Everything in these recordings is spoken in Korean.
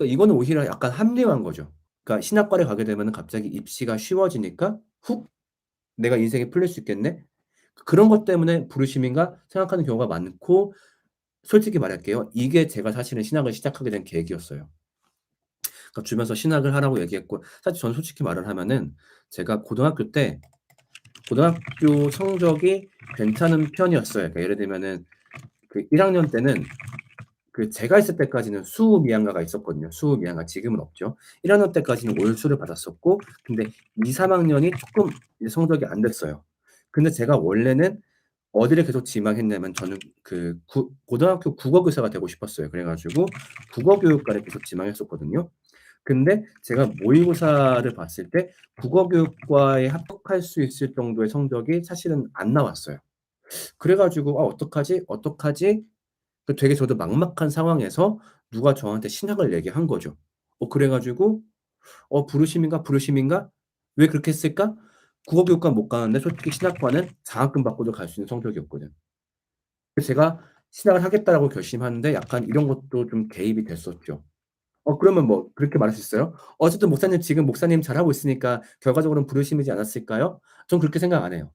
그러니까 이거는 오히려 약간 합리화한 거죠. 그러니까 신학과를 가게 되면은 갑자기 입시가 쉬워지니까 '훅 내가 인생이 풀릴 수 있겠네.' 그런 것 때문에 부르심인가 생각하는 경우가 많고 솔직히 말할게요. 이게 제가 사실은 신학을 시작하게 된 계기였어요. 그러니까 주변에서 신학을 하라고 얘기했고 사실 저는 솔직히 말을 하면은 제가 고등학교 때 고등학교 성적이 괜찮은 편이었어요. 그러니까 예를 들면은 그 1 학년 때는 그 제가 있을 때까지는 수 미학과가 있었거든요. 수 미학과 지금은 없죠. 1 학년 때까지는 올수를 받았었고 근데 2-3 학년이 쪼끔 이제 성적이 안 됐어요. 근데 제가 원래는 어디를 계속 지망했냐면 저는 그 구 고등학교 국어 교사가 되고 싶었어요. 그래 가지고 국어 교육과를 계속 지망했었거든요. 근데 제가 모의고사를 봤을 때 국어 교육과에 합격할 수 있을 정도의 성적이 사실은 안 나왔어요. 그래 가지고 '아 어떡하지? 어떡하지?' 그 되게 저도 막막한 상황에서 누가 저한테 신학을 얘기한 거죠. 어 그래 가지고 '어 부르심인가, 부르심인가? 왜 그렇게 했을까?' 국어 교육과 못 가는데 솔직히 신학과는 장학금 받고도 갈 수 있는 성적이었거든. 그래서 제가 '신학을 하겠다.'라고 결심하는데 약간 이런 것도 좀 개입이 됐었죠. 어 그러면 뭐 그렇게 말할 수 있어요? "어쨌든 목사님 지금 목사님 잘하고 있으니까 결과적으로는 부르심이지 않았을까요?" 전 그렇게 생각 안 해요.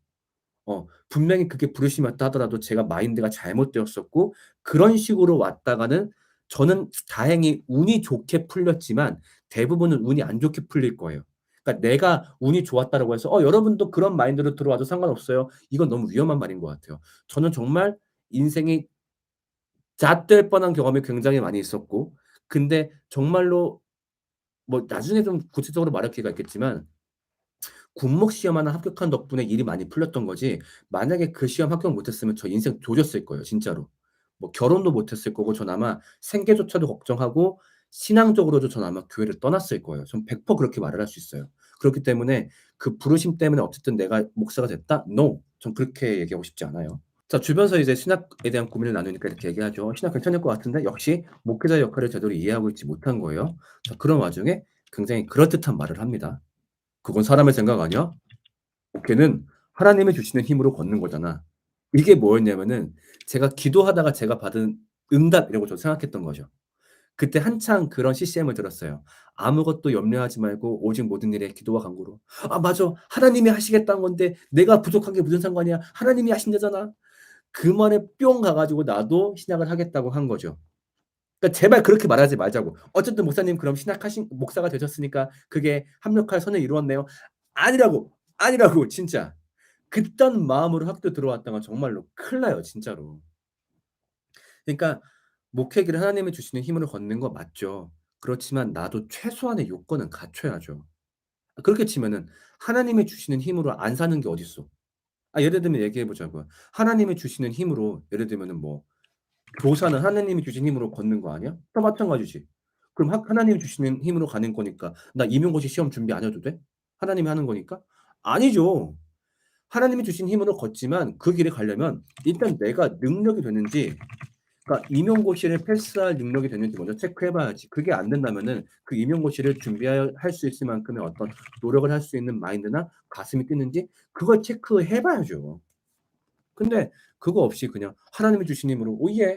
어 분명히 그게 부르심이었다 하더라도 제가 마인드가 잘못되었었고 그런 식으로 왔다가는 저는 다행히 운이 좋게 풀렸지만 대부분은 운이 안 좋게 풀릴 거예요. 그러니까 내가 운이 좋았다라고 해서 "어 여러분도 그런 마인드로 들어와도 상관없어요." 이건 너무 위험한 말인 것 같아요. 저는 정말 인생이 잣될 뻔한 경험이 굉장히 많이 있었고 근데 정말로 뭐 나중에 좀 구체적으로 말할 기회가 있겠지만 군목 시험 하나 합격한 덕분에 일이 많이 풀렸던 거지 만약에 그 시험 합격 못 했으면 저 인생 조졌을 거예요 진짜로. 뭐 결혼도 못 했을 거고 전 아마 생계조차도 걱정하고 신앙적으로도 전 아마 교회를 떠났을 거예요. 전 100% 그렇게 말을 할 수 있어요. 그렇기 때문에 그 부르심 때문에 어쨌든 '내가 목사가 됐다.' No. 전 그렇게 얘기하고 싶지 않아요. 자 주변에서 이제 신학에 대한 고민을 나누니까 이렇게 얘기하죠. "신학 괜찮을 것 같은데." 역시 목회자의 역할을 제대로 이해하고 있지 못한 거예요. 자 그런 와중에 굉장히 그럴듯한 말을 합니다. " 그건 사람의 생각 아니야? 목회는 하나님이 주시는 힘으로 걷는 거잖아." 이게 뭐였냐면은 제가 기도하다가 제가 받은 응답이라고 저는 생각했던 거죠. 그때 한창 그런 CCM을 들었어요. "아무것도 염려하지 말고 오직 모든 일에 기도와 간구로." 아 맞아. 하나님이 하시겠다는 건데 내가 부족한 게 무슨 상관이야. 하나님이 하신다잖아. 그 말에 뿅 가 가지고 나도 신학을 하겠다고 한 거죠. 그러니까 제발 그렇게 말하지 말자고. "어쨌든 목사님 그럼 신학하신 목사가 되셨으니까 그게 합력할 선을 이루었네요." 아니라고, 아니라고 진짜. 그딴 마음으로 학교 들어왔다가 정말로 큰일 나요 진짜로. 그러니까 목회길은 하나님이 주시는 힘으로 걷는 거 맞죠. 그렇지만 나도 최소한의 요건은 갖춰야죠. 그렇게 치면은 하나님이 주시는 힘으로 안 사는 게 어딨어. 아 예를 들면 얘기해 보자고요. 하나님이 주시는 힘으로 예를 들면은 뭐 교사는 하나님이 주신 힘으로 걷는 거 아니야? 또 마찬가지지. 그럼 하 하나님이 주시는 힘으로 가는 거니까 나 임용고시 시험 준비 안 해도 돼? 하나님이 하는 거니까? 아니죠. 하나님이 주신 힘으로 걷지만 그 길을 가려면 일단 내가 능력이 되는지 그러니까 임용고시를 패스할 능력이 되는지 먼저 체크해 봐야지. 그게 안 된다면은 그 임용고시를 준비할 할수 있을 만큼의 어떤 노력을 할 수 있는 마인드나 가슴이 뛰는지 그걸 체크해 봐야죠. 근데 그거 없이 그냥 하나님이 주신 힘으로 "오 예."